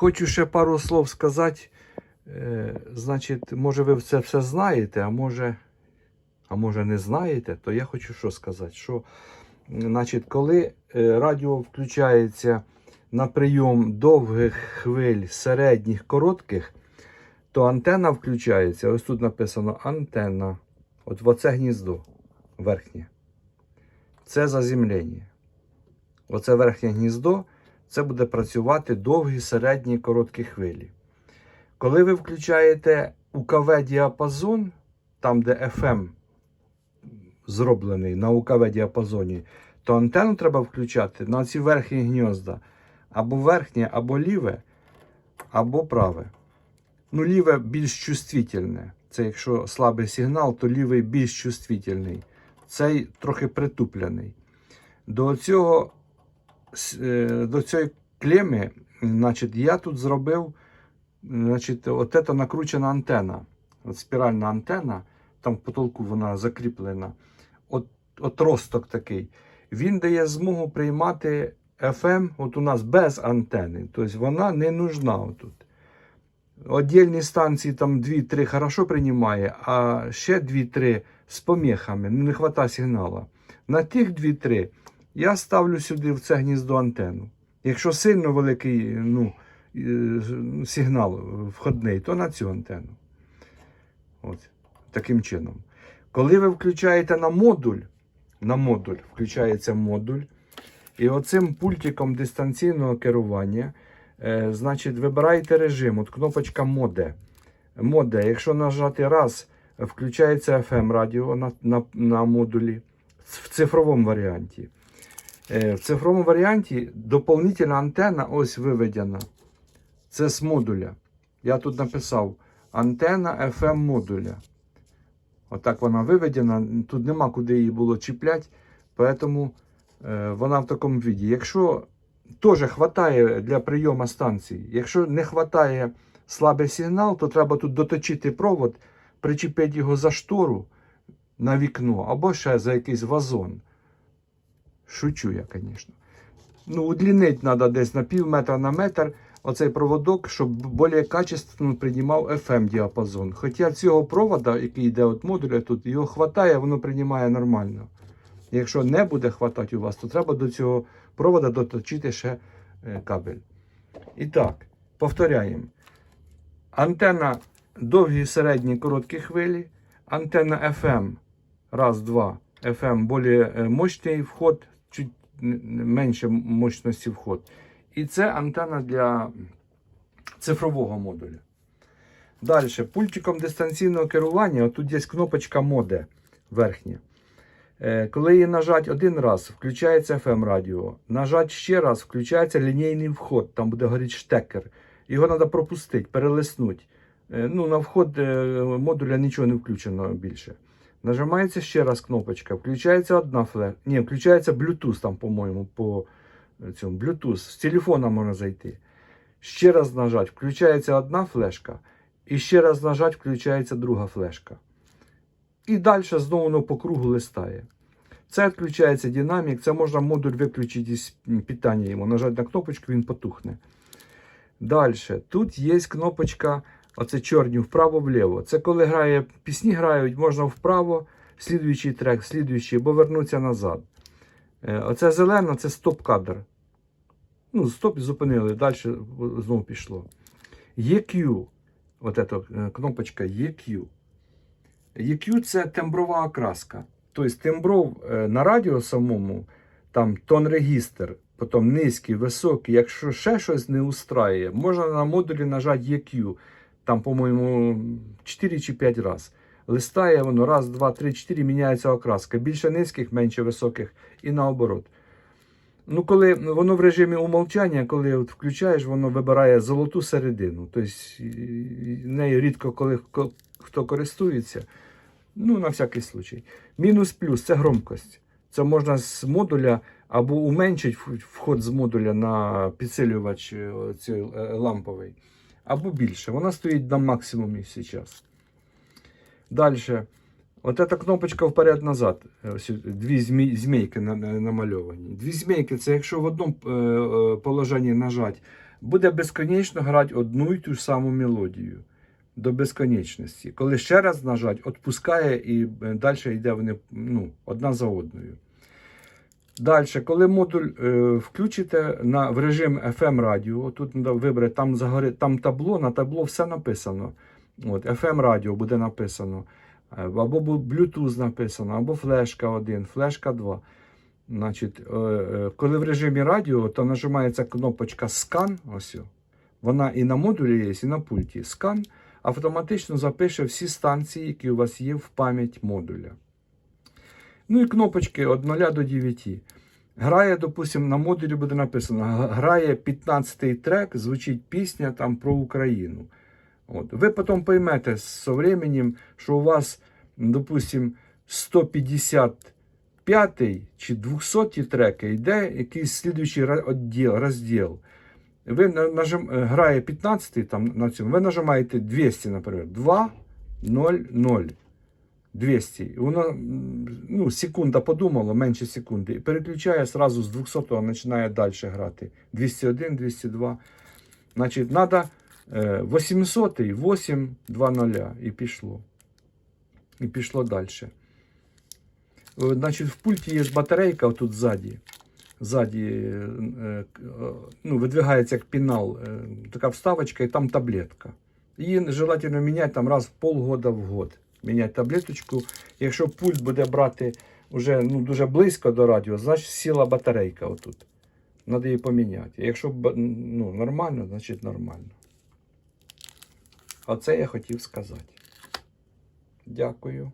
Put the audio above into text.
Хочу ще пару слов сказати. Е, значить, може, ви це все знаєте, а може, а може не знаєте, то я хочу що сказати. Що, значить, коли е, радіо включається на прийом довгих хвиль, середніх, коротких, то антенна включається. Ось тут написано антенна. От в оце гніздо верхнє. Це заземлення. Оце верхнє гніздо, це буде працювати довгі, середні, короткі хвилі. Коли ви включаєте УКВ діапазон, там, де FM зроблений на УКВ діапазоні, то антенну треба включати на ці верхні гнізда. Або верхнє, або ліве, або праве. Ну, ліве більш чувствительне. Це якщо слабий сигнал, то лівий більш чувствительний. Цей трохи притуплений. До цього до цієї клеми, значить, я тут зробив значить, от це накручена антенна. От спіральна антенна, там в потолку вона закріплена. От, от росток такий. Він дає змогу приймати FM, от у нас без антени. Тобто вона не нужна отут. Отдільні станції там 2-3 хорошо приймає, а ще 2-3 з поміхами. Ну, не вистачає сигналу. На тих 2-3 я ставлю сюди в це гніздо антенну. Якщо сильно великий ну, е, сигнал входний, то на цю антенну. От, таким чином. Коли ви включаєте на модуль, на модуль включається модуль, і оцим пультиком дистанційного керування, е, значить, вибираєте режим, от кнопочка моде. Моде, якщо нажати раз, включається FM радіо на, на, на модулі в цифровому варіанті. Е, В цифровому варіанті доповнительна антенна ось виведена. Це з модуля. Я тут написав антенна FM модуля. Отак вона виведена. Тут нема куди її було чіпляти, тому е, вона в такому віді. Якщо теж вистачає для прийому станції, якщо не вистачає слабий сигнал, то треба тут доточити провод, причепити його за штору на вікно або ще за якийсь вазон. Шучу я, звісно. Ну, удлінити треба десь на пів метра на метр оцей проводок, щоб більш качественно приймав FM діапазон. Хоча цього провода, який йде від модуля, тут його хватає, воно приймає нормально. Якщо не буде хватати у вас, то треба до цього провода доточити ще е, кабель. І так, повторяємо. Антенна довгі, середні, короткі хвилі. Антенна FM. Раз, два. FM більш е, мощний вход, чуть менше мощності вход. І це антенна для цифрового модуля. Далі, пультиком дистанційного керування, отут є кнопочка моде верхня. Е, Коли її нажать один раз, включається FM радіо. Нажать ще раз, включається лінійний вход. Там буде горіти штекер. Його треба пропустити, перелиснути. Е, Ну, на вход е, модуля нічого не включено більше. Нажимається ще раз кнопочка, включається одна флешка. Ні, включається Bluetooth там, по-моєму, по цьому Bluetooth. З телефона можна зайти. Ще раз нажать, включається одна флешка. І ще раз нажать, включається друга флешка. І далі знову воно по кругу листає. Це відключається динамік, це можна модуль виключити із питання йому. Нажати на кнопочку, він потухне. Далі. Тут є кнопочка, оце чорні вправо-вліво. Це коли грає, пісні грають, можна вправо, слідуючий трек, слідуючий, або вернутися назад. Е, Оце зелена це стоп-кадр. Ну, стоп зупинили, далі знову пішло. EQ. От ця е, кнопочка EQ. EQ це темброва окраска. Тобто тембров е, на радіо самому, там тон регістр, потім низький, високий. Якщо ще щось не устраює, можна на модулі нажати EQ. Там, по-моєму, 4 чи 5 разів. Листає воно раз, два, три, чотири, міняється окраска. Більше низьких, менше високих і наоборот. Ну, коли воно в режимі умовчання, коли от включаєш, воно вибирає золоту середину. Тобто нею рідко коли хто користується. Ну, на всякий случай. Мінус плюс це громкость. Це можна з модуля або уменшити вход з модуля на підсилювач е, е, ламповий, або більше. Вона стоїть на максимумі зараз. Далі. От ця кнопочка вперед-назад. Дві змій, змійки на- на- намальовані. Дві змійки це якщо в одному е, е, положенні нажать, буде безконечно грати одну й ту ж саму мелодію до безконечності. Коли ще раз нажать, відпускає і далі йде вони ну, одна за одною. Далі, коли модуль е, включите на, в режим FM радіо, тут треба вибрати, там, загори, там табло, на табло все написано. От, FM радіо буде написано. Е, Або Bluetooth написано, або флешка 1, флешка 2. Значить, е, е, коли в режимі радіо, то нажимається кнопочка скан. Ось. Вона і на модулі є, і на пульті. Скан автоматично запише всі станції, які у вас є в пам'ять модуля. Ну і кнопочки від 0 до 9. Грає, допустимо, на модулі буде написано: грає 15-й трек, звучить пісня там про Україну. От. Ви потім поймете з временем, що у вас, допустимо, 155 чи 200 й треки йде якийсь слідуючий ра- розділ. Ви нажим, грає 15 там на цьому, ви нажимаєте 200, наприклад, 2, 0, 0. 200. І Воно ну, секунда подумало, менше секунди, і переключає сразу з 200 починає далі грати. 201, 202. Значить, треба 800, 8, 2, 0 і пішло. І пішло далі. Значить, в пульті є батарейка отут ззаді. Ззаді е, е, е, ну, видвигається як пінал, е, така вставочка і там таблетка. Її желательно міняти там раз в полгода в год. Міняти таблеточку. Якщо пульт буде брати вже ну, дуже близько до радіо, значить сіла батарейка отут. Треба її поміняти. Якщо ну, нормально, значить нормально. Оце я хотів сказати. Дякую.